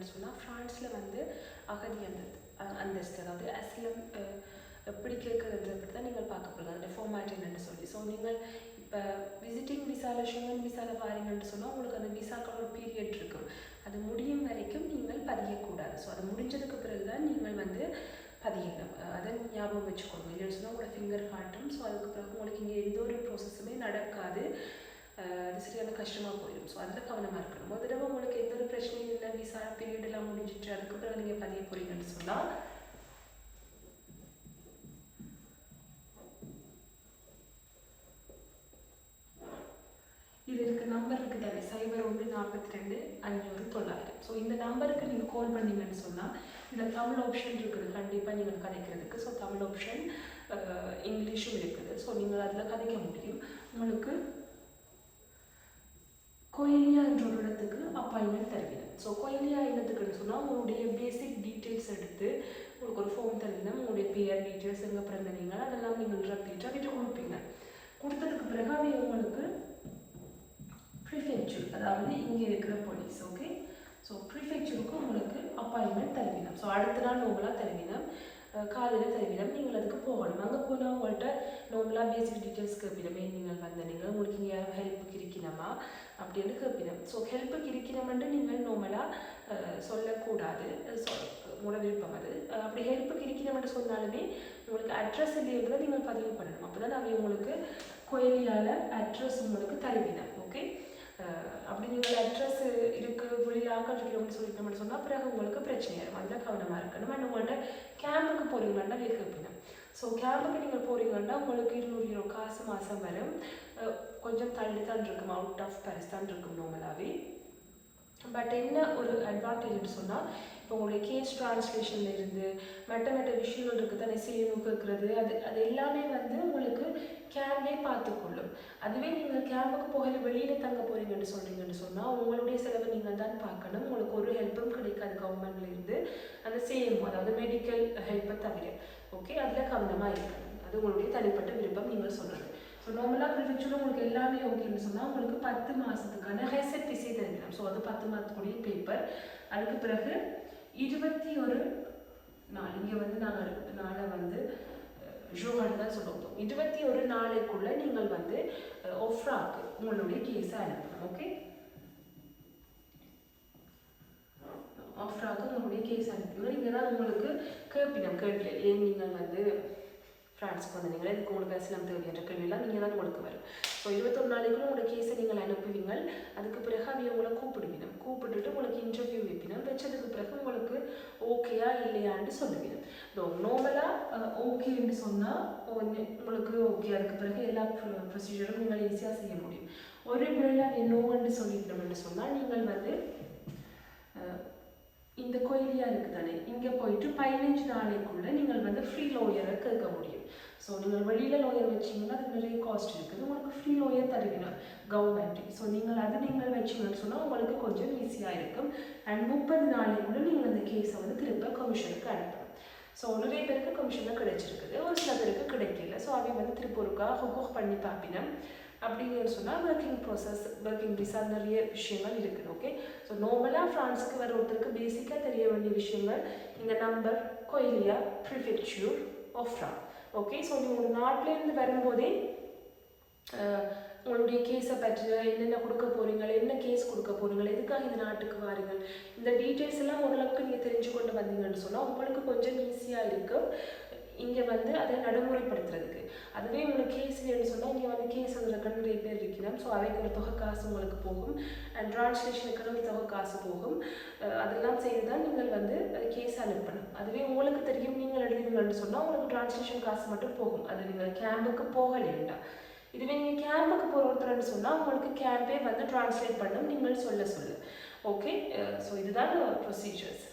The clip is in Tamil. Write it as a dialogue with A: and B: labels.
A: பார்த்தீங்கன்னு சொன்னால் ஃப்ரான்ஸில் வந்து அகதி அந்த அந்தஸ்து அதாவது அஸ்லம் எப்படி கேட்குறதுன்றதை பற்றி தான் நீங்கள் பார்க்க போகிறது அந்த ஃபார்மேட் என்னன்னு சொல்லி. ஸோ நீங்கள் இப்போ விசிட்டிங் விசாவில் ஷெங்கன் விசாவில் வாரீங்கன்னு சொன்னால் உங்களுக்கு அந்த விசாக்களோட பீரியட் இருக்கும். அது முடியும் வரைக்கும் நீங்கள் பதியக்கூடாது. ஸோ அது முடிஞ்சதுக்கு பிறகு தான் நீங்கள் வந்து பதியணும். அதை ஞாபகம் வச்சுக்கோங்க. இல்லைன்னு சொன்னால் உங்களோட ஃபிங்கர் காட்டும். ஸோ அதுக்கு பிறகு உங்களுக்கு இங்கே எந்த ஒரு ப்ராசஸுமே நடக்காது. அது சரியான கஷ்டமாக போயிடும் ஸோ அதில் கவனமாக இருக்கணும் ஒரு தடவை உங்களுக்கு எந்த ஒரு பிரச்சனையும் இல்லை விசா பீரியட் எல்லாம் முடிஞ்சிட்டு அதுக்கப்புறம் நீங்கள் பதிய போறீங்கன்னு சொன்னால் இது இருக்க நம்பர் இருக்குது தானே சைபர் ஒன்று நாற்பத்தி ரெண்டு அஞ்சூறு தொள்ளாயிரம் ஸோ இந்த நம்பருக்கு நீங்கள் கால் பண்ணீங்கன்னு சொன்னால் இந்த தமிழ் ஆப்ஷன் இருக்குது கண்டிப்பாக நீங்கள் கதைக்கிறதுக்கு ஸோ தமிழ் ஆப்ஷன் இங்கிலீஷும் இருக்குது ஸோ நீங்கள் அதில் கதைக்க முடியும் உங்களுக்கு கொயிலியா என்ற ஒரு இடத்துக்கு அப்பாயின்மெண்ட் தருவீங்க. ஸோ கொயிலியா இடத்துக்குன்னு சொன்னால் உங்களுடைய பேசிக் டீட்டெயில்ஸ் எடுத்து உங்களுக்கு ஒரு ஃபோன் தருவீங்க. உங்களுடைய பேர் டீட்டெயில்ஸ் எங்கே பிறந்த நீங்கள் அதெல்லாம் நீங்கள் ரப்பிட்டு அவர்கிட்ட கொடுப்பீங்க. கொடுத்ததுக்கு பிறகு அவங்க உங்களுக்கு ப்ரிஃபெக்சர் அதாவது இங்கே இருக்கிற போலீஸ் ஓகே ஸோ ப்ரிஃபெக்சருக்கு உங்களுக்கு அப்பாயின்மெண்ட் தருவீனம் ஸோ அடுத்த நாள் நோம்பலாக தருவீனம் காலையில் தருவீனம் நீங்கள் அதுக்கு போகணும். அங்கே போனால் உங்கள்கிட்ட நோம்பலாக பேசிக் டீட்டெயில்ஸ் கேட்பினமே நீங்கள் வந்த நீங்கள் ஹெல்ப்புக்கு இருக்கணுமா அப்படின்னு கேட்பினோம் ஸோ ஹெல்ப்புக்கு இருக்கணும்னு நீங்கள் நோம்பலாக சொல்லக்கூடாது. உங்களோட விருப்பம் அது. அப்படி ஹெல்ப்புக்கு இருக்கணும்னு சொன்னாலுமே உங்களுக்கு அட்ரஸ் இல்லைங்கிறத நீங்கள் பதிவு பண்ணணும். அப்போ தான் அவை உங்களுக்கு கோயிலியால் அட்ரஸ் உங்களுக்கு தருவினம் ஓகே அப்படி நீங்கள் அட்ரஸ் இருக்கு வெளியில் இருக்கிறோம்னு சொல்லிட்டோம்னு சொன்னால் பிறகு உங்களுக்கு பிரச்சனை வரும். அதில் கவனமாக இருக்கணும். அண்ட் உங்கள்கிட்ட கேம்புக்கு போகிறீங்கன்னா கேட்கப்பினும் ஸோ கேம்புக்கு நீங்கள் போகிறீங்கன்னா உங்களுக்கு இருநூறு யூரோ காசு மாதம் வரும். கொஞ்சம் தள்ளி தான் இருக்கும்? அவுட் ஆஃப் பரிஸ் தான் இருக்கும் நார்மலாகவே பட் என்ன ஒரு அட்வான்டேஜ்னு சொன்னால் இப்போ உங்களுடைய கேஸ் ட்ரான்ஸ்லேஷன்ல இருந்து மற்ற மற்ற விஷயங்கள் இருக்குது தானே செய்யணும் இருக்கிறது அது அது எல்லாமே வந்து உங்களுக்கு கேம்பே பார்த்துக்கொள்ளும். அதுவே நீங்கள் கேம்புக்கு போகல வெளியில் தங்க போகிறீங்கன்னு சொல்கிறீங்கன்னு சொன்னால் உங்களுடைய செலவை நீங்கள் தான் பார்க்கணும். உங்களுக்கு ஒரு ஹெல்ப்பும் கிடைக்காது கவர்மெண்ட்லேருந்து அந்த சேம் அதாவது மெடிக்கல் ஹெல்ப்பை தவிர. ஓகே அதில் கவனமாக இருக்கணும். அது உங்களுடைய தனிப்பட்ட விருப்பம் நீங்கள் சொல்கிறது ஸோ நார்மலாக ப்ரிஃபெக்சரில் உங்களுக்கு எல்லாமே ஓகேன்னு சொன்னால் உங்களுக்கு பத்து மாதத்துக்கான ஹெசட் பிசை தருகிறோம் ஸோ அது பத்து மாதத்துக்குரிய பேப்பர் அதுக்கு பிறகு இருபத்தி ஒரு நாள் இங்கே வந்து நாங்கள் நாளை வந்து ஜோஹான் தான் சொல்லுவோம். இருபத்தி ஒரு நாளைக்குள்ளே நீங்கள் வந்து ஒஃப்ராக்கு உங்களுடைய கேஸை அனுப்பணும். ஓகே ஆஃப்ராக்கு உங்களுடைய கேஸ் அனுப்பணும். இங்கே தான் உங்களுக்கு கேட்பினம் கேள்வி ஏன் நீங்கள் வந்து ஃப்ரான்ஸ்க்கு வந்தீங்களா இதுக்கு உங்களுக்கு அசிலம் தேவையான கேள்வியெல்லாம் நீங்கள் தான் கொடுக்க வரும் ஸோ இருபத்தொரு நாளைக்குள்ள உங்களோட கேஸை நீங்கள் அனுப்புவீங்க அதுக்கு பிறகு அவங்க உங்களை கூப்பிடுவீங்க கூப்பிட்டுட்டு உங்களுக்கு இன்டர்வியூ வைப்பினா வச்சதுக்கு பிறகு உங்களுக்கு ஓகேயா இல்லையான்னு சொல்லுவீங்க ஸோ நார்மலாக ஓகேன்னு சொன்னால் உங்களுக்கு ஓகே அதுக்கு பிறகு எல்லா ப்ரொசீஜரும் நீங்கள் ஈஸியாக செய்ய முடியும். ஒரு வேளை நோன்னு சொல்லிட்டோம்னு சொன்னால் நீங்கள் வந்து இந்த கோயிலியா இருக்குது தானே இங்கே போயிட்டு பதினஞ்சு நாளைக்குள்ளே நீங்கள் வந்து ஃப்ரீ லோயரை கேட்க முடியும். ஸோ நீங்கள் வெளியில் லோயர் வச்சிங்கன்னா அது நிறைய காஸ்ட் இருக்குது. உங்களுக்கு ஃப்ரீ லோயர் தருவினா கவர்மெண்ட் ஸோ நீங்கள் அது நீங்கள் வச்சீங்கன்னு சொன்னால் உங்களுக்கு கொஞ்சம் ஈஸியாக இருக்கும். அண்ட் முப்பது நாளைக்குள்ளே நீங்கள் அந்த கேஸை வந்து திரும்ப கமிஷனுக்கு அனுப்பணும் ஸோ நிறைய பேருக்கு கமிஷனில் கிடைச்சிருக்குது. ஒரு சில பேருக்கு கிடைக்கல. ஸோ அவங்க வந்து திருப்பூருக்காக ஹுக் பண்ணி பார்ப்பினோம். அப்படின்னு சொன்னால் ஒர்க்கிங் ப்ராசஸ் ஒர்க்கிங் விசா நிறைய விஷயங்கள் இருக்குது ஓகே ஸோ நார்மலாக ஃப்ரான்ஸுக்கு வர ஒருத்தருக்கு பேசிக்காக தெரிய வேண்டிய விஷயங்கள் இந்த நம்பர் கொயிலியா ப்ரிஃபெக்சூர் ஒஃப்ரா ஓகே ஸோ நீங்கள் ஒரு நாட்டிலேருந்து வரும்போதே உங்களுடைய கேஸை பற்றி என்னென்ன கொடுக்க போகிறீங்க என்ன கேஸ் கொடுக்க போகிறீங்க எதுக்காக இந்த நாட்டுக்கு வாருங்கள் இந்த டீட்டெயில்ஸ் எல்லாம் ஓரளவுக்கு நீங்கள் தெரிஞ்சு கொண்டு வந்தீங்கன்னு சொன்னால் உங்களுக்கு கொஞ்சம் ஈஸியாக இருக்கும். இங்கே வந்து அதை நடைமுறைப்படுத்துறது. அதுவே உங்களுக்கு கேஸ் இல்லைன்னு சொன்னால் இங்கே வந்து கேஸ் அதில் நிறைய பேர் இருக்கிறோம் ஸோ அவைக்கு ஒரு தொகை காசு உங்களுக்கு போகும். அண்ட் டிரான்ஸ்லேஷனுக்கு ஒரு தொகை காசு போகும். அதெல்லாம் செய்து தான் நீங்கள் வந்து கேஸ் அனுப்பணும். அதுவே உங்களுக்கு தெரியும் நீங்கள் எழுதுவீங்கன்னு சொன்னால் உங்களுக்கு ட்ரான்ஸ்லேஷன் காசு மட்டும் போகும். அது நீங்கள் கேம்புக்கு போகலைண்டா. இதுவே நீங்கள் கேம்புக்கு போகிற ஒருத்தர்னு சொன்னால் உங்களுக்கு கேம்பே வந்து ட்ரான்ஸ்லேட் பண்ணும். நீங்கள் சொல்ல சொல்ல. ஓகே ஸோ இதுதான் ப்ரொசீஜர்ஸ்